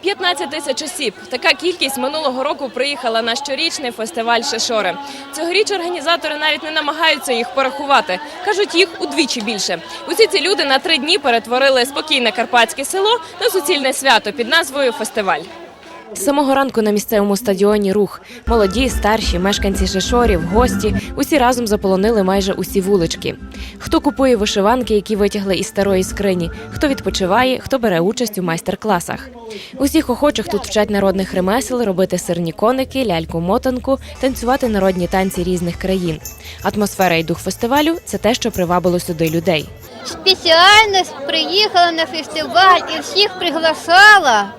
15 тисяч осіб. Така кількість минулого року приїхала на щорічний фестиваль Шишори. Цьогоріч організатори навіть не намагаються їх порахувати. кажуть, їх удвічі більше. Усі ці люди на три дні перетворили спокійне карпатське село на суцільне свято під назвою Фестиваль. З самого ранку на місцевому стадіоні рух. Молоді, старші, мешканці Шишорів, гості усі разом заполонили майже усі вулички. Хто купує вишиванки, які витягли із старої скрині, хто відпочиває, хто бере участь у майстер-класах. Усіх охочих тут вчать народних ремесел, робити сирні коники, ляльку-мотанку, танцювати народні танці різних країн. Атмосфера і дух фестивалю це те, що привабило сюди людей. спеціально приїхала на фестиваль і всіх приглашала.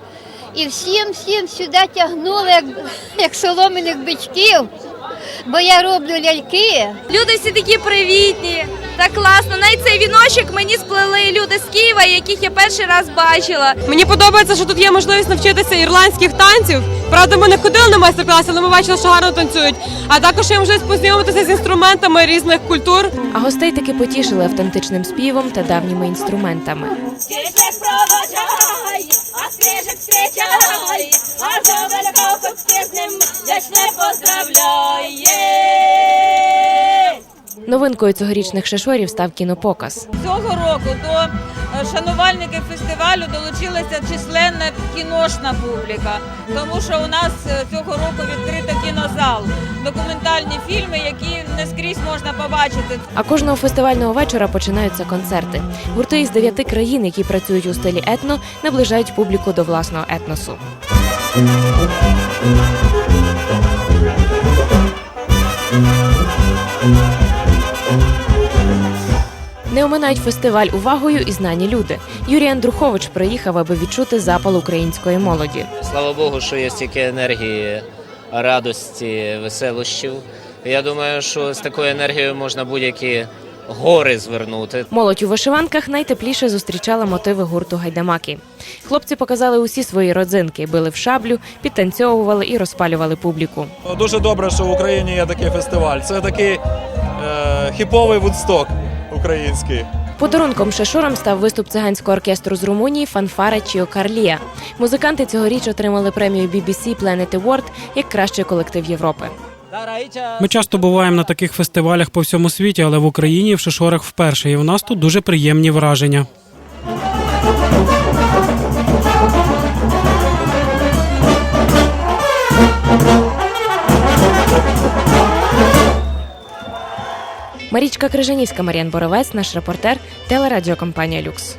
І всім всім сюди тягнула, як, як соломиних бичків, бо я роблю ляльки. Люди всі такі привітні, так класно. Навіть цей віночок мені сплели люди з Києва, яких я перший раз бачила. Мені подобається, що тут є можливість навчитися ірландських танців. Правда, ми не ходили на майстер-класи, але ми бачили, що гарно танцюють. А також є можливість познайомитися з інструментами різних культур. А гостей таки потішили автентичним співом та давніми інструментами. До великого хоч з ним вдячне поздравляє. Новинкою цьогорічних шишорів став кінопоказ. Цього року до е, шанувальників фестивалю долучилася численна кіношна публіка, тому що у нас е, цього року відкрито кінозал, документальні фільми, які не скрізь можна побачити. А кожного фестивального вечора починаються концерти. Гурти із дев'яти країн, які працюють у стилі етно, наближають публіку до власного етносу. Не оминають фестиваль увагою і знані люди. Юрій Андрухович приїхав, аби відчути запал української молоді. Слава Богу, що є стільки енергії, радості, веселощів. Я думаю, що з такою енергією можна будь-які гори звернути. Молодь у вишиванках найтепліше зустрічала мотиви гурту гайдамаки. Хлопці показали усі свої родзинки, били в шаблю, підтанцьовували і розпалювали публіку. Дуже добре, що в Україні є такий фестиваль. Це такий е, хіповий вудсток український. Подарунком шешурам став виступ циганського оркестру з Румунії Фанфара Чіо Карлія. Музиканти цьогоріч отримали премію BBC Planet Award як кращий колектив Європи. Ми часто буваємо на таких фестивалях по всьому світі, але в Україні в Шишорах вперше. І у нас тут дуже приємні враження. Марічка Крижанівська, Мар'ян Боровець, наш репортер, телерадіокомпанія Люкс.